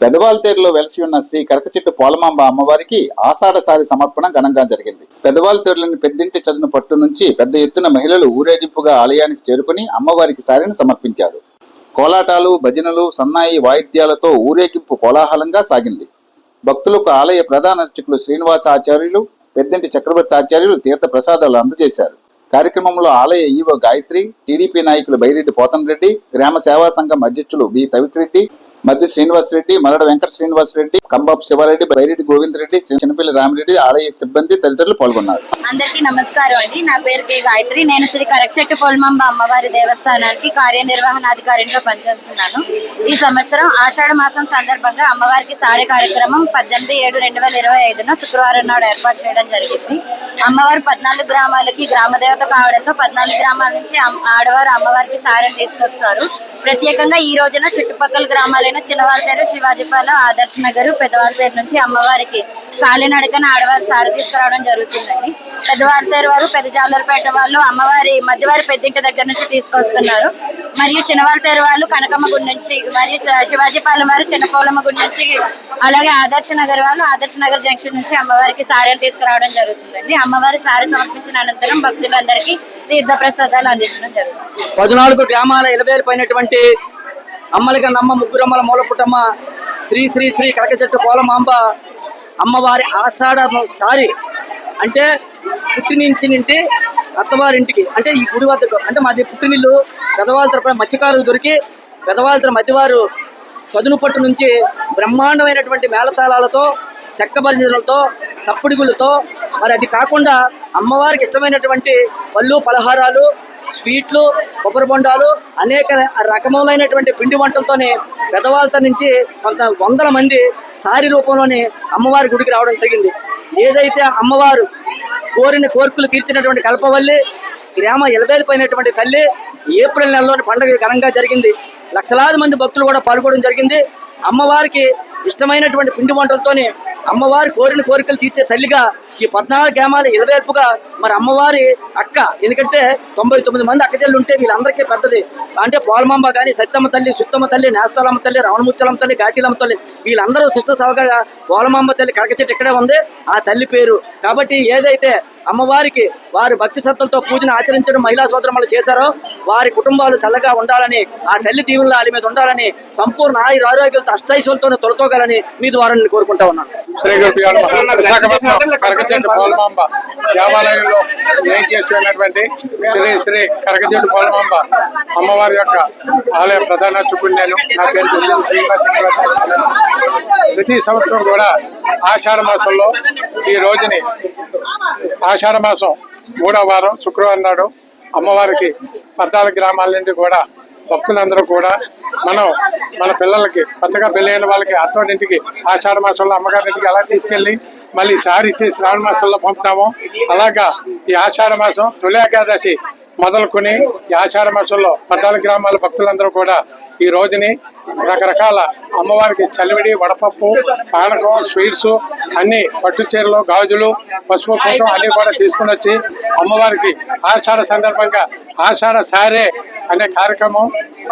పెదవాలతేరులో వెలసి ఉన్న శ్రీ కరకచెట్టు పోలమాంబ అమ్మవారికి ఆషాఢసారి సమర్పణ ఘనంగా జరిగింది. పెదవాల్తేరులోని పెద్దింటి చదును పట్టు నుంచి పెద్ద ఎత్తున మహిళలు ఊరేగింపుగా ఆలయానికి చేరుకుని అమ్మవారికి సారిని సమర్పించారు. కోలాటాలు భజనలు సన్నాయి వాయిద్యాలతో ఊరేగింపు కోలాహలంగా సాగింది. భక్తులకు ఆలయ ప్రధాన అర్చకులు శ్రీనివాస ఆచార్యులు పెద్దంటి చక్రవర్తి ఆచార్యులు తీర్థ ప్రసాదాలు అందజేశారు. కార్యక్రమంలో ఆలయ ఈవో గాయత్రి టీడీపీ నాయకులు బైరెడ్డి పోతన్ రెడ్డి గ్రామ సేవా సంఘం అధ్యక్షులు బి తవితిరెడ్డి మద్ది శ్రీనివాసరెడ్డి మలడ వెంకట శ్రీనివాసరెడ్డి కంబాపు శివారెడ్డి బైరెడ్డి గోవిందరెడ్డి చిన్నపల్లి రామిరెడ్డి ఆలయ సిబ్బంది తదితరులు పాల్గొన్నారు. అందరికీ నమస్కారం అండి. నా పేరు కే గాయత్రి. నేను శ్రీ కరచెట్టు పోల్మాంబ అమ్మవారి దేవస్థానానికి కార్యనిర్వహణాధికారిగా పనిచేస్తున్నాను. ఈ సంవత్సరం ఆషాఢ మాసం సందర్భంగా అమ్మవారికి సారి కార్యక్రమం పద్దెనిమిది ఏడు రెండు వేల ఇరవై ఐదున శుక్రవారం నాడు ఏర్పాటు చేయడం జరిగింది. అమ్మవారు పద్నాలుగు గ్రామాలకి గ్రామ దేవత కావడంతో పద్నాలుగు గ్రామాల నుంచి ఆడవారు అమ్మవారికి సారెని తీసుకొస్తారు. ప్రత్యేకంగా ఈ రోజున చుట్టుపక్కల గ్రామాలైన చిన్నవాళ్ళతేరు శివాజీపాలెం ఆదర్శ్ నగర్ పెద్దవాళ్ళతేరు నుంచి అమ్మవారికి కాలినడకన ఆడవారు సారి తీసుకురావడం జరుగుతుందండి. పేరు వారు పెద్ద జాలరపేట వాళ్ళు అమ్మవారి మధ్యవారి పెద్దింటి దగ్గర నుంచి తీసుకొస్తున్నారు. మరియు చిన్నవాళ్ళతేరు వాళ్ళు కనకమ్మ గుడి నుంచి మరియు శివాజీపాలెం వారు చిన్నపోలమ్మ గుడి నుంచి అలాగే ఆదర్శ నగర్ వాళ్ళు ఆదర్శ నగర్ జంక్షన్ నుంచి అమ్మవారికి సారీలు తీసుకురావడం జరుగుతుందండి. అమ్మవారి సారీ సమర్పించిన అనంతరం భక్తులందరికీ తీర్థ ప్రసాదాలు అందించడం జరుగుతుంది. పద్నాలుగు గ్రామాల ఇలవేలిపోయినటువంటి అమ్మలకి నమ్మ ముగ్గురమ్మల మూలపుట్టమ్మ శ్రీ శ్రీ శ్రీ కరకచెట్టు పోలమాంబ అమ్మవారి ఆషాఢ సారి అంటే పుట్టినించి నుండి అత్తవారింటికి. అంటే ఈ గుడి వద్దకు. అంటే మాది పుట్టినిల్లు పెదవాళ్ళ తరపున మత్స్యకారులు దొరికి పెదవాళ్ళ తర మధ్యవారు సదును పట్టు నుంచి బ్రహ్మాండమైనటువంటి మేళతాళాలతో చెక్క భజనలతో తప్పుడిగులతో మరి అది కాకుండా అమ్మవారికి ఇష్టమైనటువంటి పళ్ళు పలహారాలు స్వీట్లు కొబ్బరి బొండాలు అనేక రకములైనటువంటి పిండి వంటలతోనే పెదవాళ్ళతో నుంచి కొంత వందల మంది సారి రూపంలోనే అమ్మవారి గుడికి రావడం జరిగింది. ఏదైతే అమ్మవారు కోరిన కోరికలు తీర్చినటువంటి కల్పవల్లి గ్రామ ఎలబేలిపోయినటువంటి తల్లి ఏప్రిల్ నెలలోని పండుగ ఘనంగా జరిగింది. లక్షలాది మంది భక్తులు కూడా పాల్గొనడం జరిగింది. అమ్మవారికి ఇష్టమైనటువంటి పిండి వంటలతోనే అమ్మవారి కోరిన కోరికలు తీర్చే తల్లిగా ఈ పద్నాలుగు గ్రామాల ఇరవైపుగా మరి అమ్మవారి అక్క. ఎందుకంటే తొంభై తొమ్మిది మంది అక్కచెల్లు ఉంటే వీళ్ళందరికీ పెద్దది. అంటే పోలమాంబ కానీ సత్యమ్మ తల్లి సుత్తమ్మ తల్లి నేస్తాలమ్మ తల్లి రావణముచ్చలమ్మ తల్లి ఘాటీలమ్మ తల్లి వీళ్ళందరూ శిష్ట సవగా పోలమాంబ తల్లి కరకచెట్టు ఇక్కడే ఉంది. ఆ తల్లి పేరు. కాబట్టి ఏదైతే అమ్మవారికి వారి భక్తి శ్రద్ధలతో పూజను ఆచరించడం మహిళా సోదరములు చేశారో వారి కుటుంబాలు చల్లగా ఉండాలని ఆ తల్లి దీవుల వాళ్ళ మీద ఉండాలని సంపూర్ణ ఆయుర ఆరోగ్యాలతో అష్టైశ్వర్యంతో తొలతోగాలని మీ ద్వారా నేను కోరుకుంటా ఉన్నాను శ్రీ దేవాలయంలో ఏం కరకచెట్టు పోలమాంబ అమ్మవారి యొక్క ఆలయ ప్రధాన అర్చకుడు నేను నా పేరు. ప్రతి సంవత్సరం కూడా ఆషాఢ మాసంలో ఈ రోజుని ఆషాఢ మాసం మూడవ వారం శుక్రవారం నాడు అమ్మవారికి పద్నాలుగు గ్రామాల నుండి కూడా భక్తులందరూ కూడా మనం మన పిల్లలకి కొత్తగా పెళ్ళైన వాళ్ళకి అత్తోడింటికి ఆషాఢ మాసంలో అమ్మగారింటికి అలా తీసుకెళ్ళి మళ్ళీ సారి ఇచ్చి శ్రావణ మాసంలో పంపుతాము. అలాగా ఈ ఆషాఢ మాసం తొలి ఏకాదశి మొదలుకొని ఈ ఆషాఢ మాసంలో పద్నాలుగు గ్రామాల భక్తులందరూ కూడా ఈ రోజుని రకరకాల అమ్మవారికి చలివిడి వడపప్పు పానకం స్వీట్స్ అన్ని పట్టు చీరలు గాజులు పసుపు కుంకుమ అన్ని కూడా తీసుకుని వచ్చి అమ్మవారికి ఆషాఢ సందర్భంగా ఆషాఢ సారే అనే కార్యక్రమం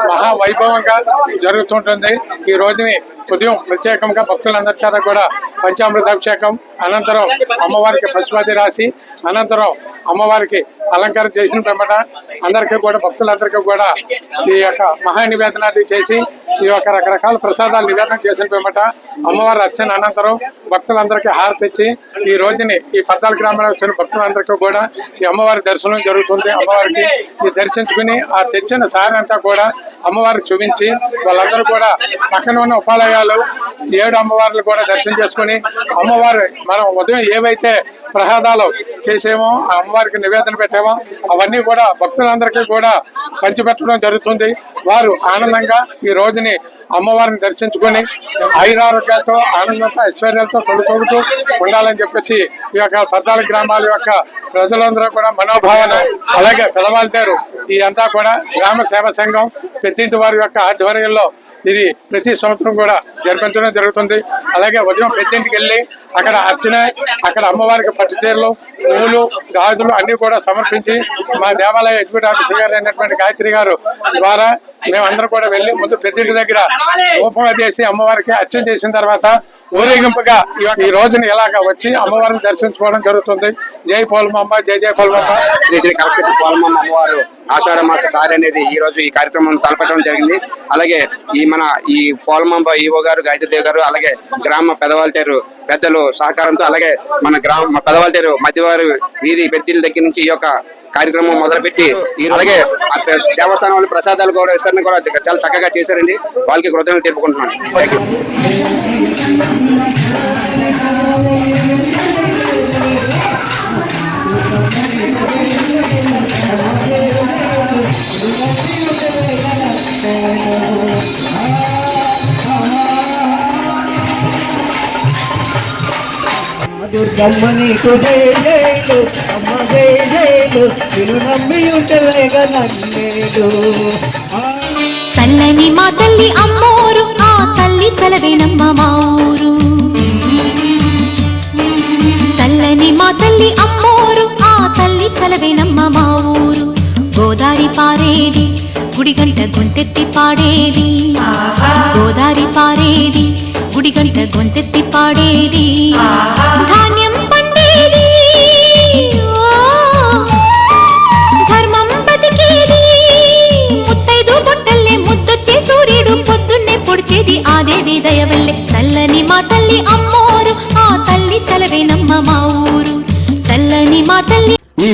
మహా వైభవంగా జరుగుతుంటుంది. ఈ రోజుని ఉదయం ప్రత్యేకంగా భక్తులందరి చేత కూడా పంచామృత అభిషేకం అనంతరం అమ్మవారికి పశుపతి రాసి అనంతరం అమ్మవారికి అలంకారం చేసిన పెంపట అందరికీ కూడా భక్తులందరికీ కూడా ఈ యొక్క మహానివేదనాది చేసి ఈ యొక్క రకరకాల ప్రసాదాలు నివేదన చేసిన పేమట అమ్మవారి అర్చన అనంతరం భక్తులందరికీ హారతి ఇచ్చి ఈ రోజుని ఈ పద్నాలుగు గ్రామాలకు వచ్చిన భక్తులందరికీ కూడా ఈ అమ్మవారి దర్శనం జరుగుతుంది. అమ్మవారికి ఈ దర్శించుకుని ఆ తెచ్చిన సారి అంతా కూడా అమ్మవారికి చూపించి వాళ్ళందరూ కూడా పక్కన ఉన్న ఉపాలయాలు ఏడు అమ్మవార్లు కూడా దర్శనం చేసుకుని అమ్మవారు మనం ఉదయం ఏవైతే ప్రసాదాలు చేసేమో ఆ అమ్మవారికి నివేదన పెట్టామో అవన్నీ కూడా భక్తులందరికీ కూడా పంచిపెట్టడం జరుగుతుంది. వారు ఆనందంగా ఈ రోజుని అమ్మవారిని దర్శించుకొని ఐరారోగ్యాలతో ఆనందంతో ఐశ్వర్యాలతో తొలుతొలుతూ ఉండాలని చెప్పేసి ఈ యొక్క పద్నాలుగు గ్రామాల యొక్క ప్రజలందరూ కూడా మనోభావన అలాగే పిలవాల్తారు ఈ అంతా కూడా గ్రామ సేవా సంఘం పెద్దింటి వారి యొక్క ఆధ్వర్యంలో ఇది ప్రతి సంవత్సరం కూడా జరిపించడం జరుగుతుంది. అలాగే ఉదయం పెద్దింటికి వెళ్ళి అక్కడ అర్చన అక్కడ అమ్మవారికి పట్టు చీరలు పువ్వులు గాజులు అన్ని కూడా సమర్పించి మా దేవాలయ ఎగ్జిక్యూటివ్ ఆఫీసర్ గారు అయినటువంటి గాయత్రి గారు ద్వారా మేమందరం కూడా వెళ్ళి ముందు పెద్దింటి దగ్గర రూపంగా చేసి అమ్మవారికి అర్చన చేసిన తర్వాత ఊరేగింపుగా ఈ- ఈ రోజున ఇలాగా వచ్చి అమ్మవారిని దర్శించుకోవడం జరుగుతుంది. జై పోలమాంబ జై జై పోలమాంబ శ్రీ శ్రీ కలక్షత్రి అమ్మవారు ఆషాఢ మాస సారి అనేది ఈ రోజు ఈ కార్యక్రమం తలపెట్టడం జరిగింది. అలాగే ఈ మన ఈ పోలమాంబ ఈవో గారు గాయత్రిదేవి గారు అలాగే గ్రామ పెదవాల్టేరు పెద్దలు సహకారంతో అలాగే మన గ్రామ పెదవాల్టేరు మధ్యవారి వీధి పెద్దల దగ్గర నుంచి ఈ యొక్క కార్యక్రమం మొదలుపెట్టి ఈ అలాగే దేవస్థానం వాళ్ళు ప్రసాదాలు కూడా విస్తరణ కూడా చాలా చక్కగా చేశారండి. వాళ్ళకి కృతజ్ఞతలు తెలుపుకుంటున్నాను. థ్యాంక్ యూ దుర్గమ్మ నీకు జై జైలు అమ్మ జై జైలు నిన్ను నమ్మి నన్నేడు. చల్లని మా తల్లి అమ్మోరు ఆ తల్లి చలవేనమ్మ మా ఊరు చల్లని మా తల్లి అమ్మోరు ఆ తల్లి చలవేనమ్మ మా ఊరు గోదారి పారేది గుడిగంట గొంతెత్తి పాడేది. గోదారి పారేది గుడిగంట గొంతెత్తి పాడేది.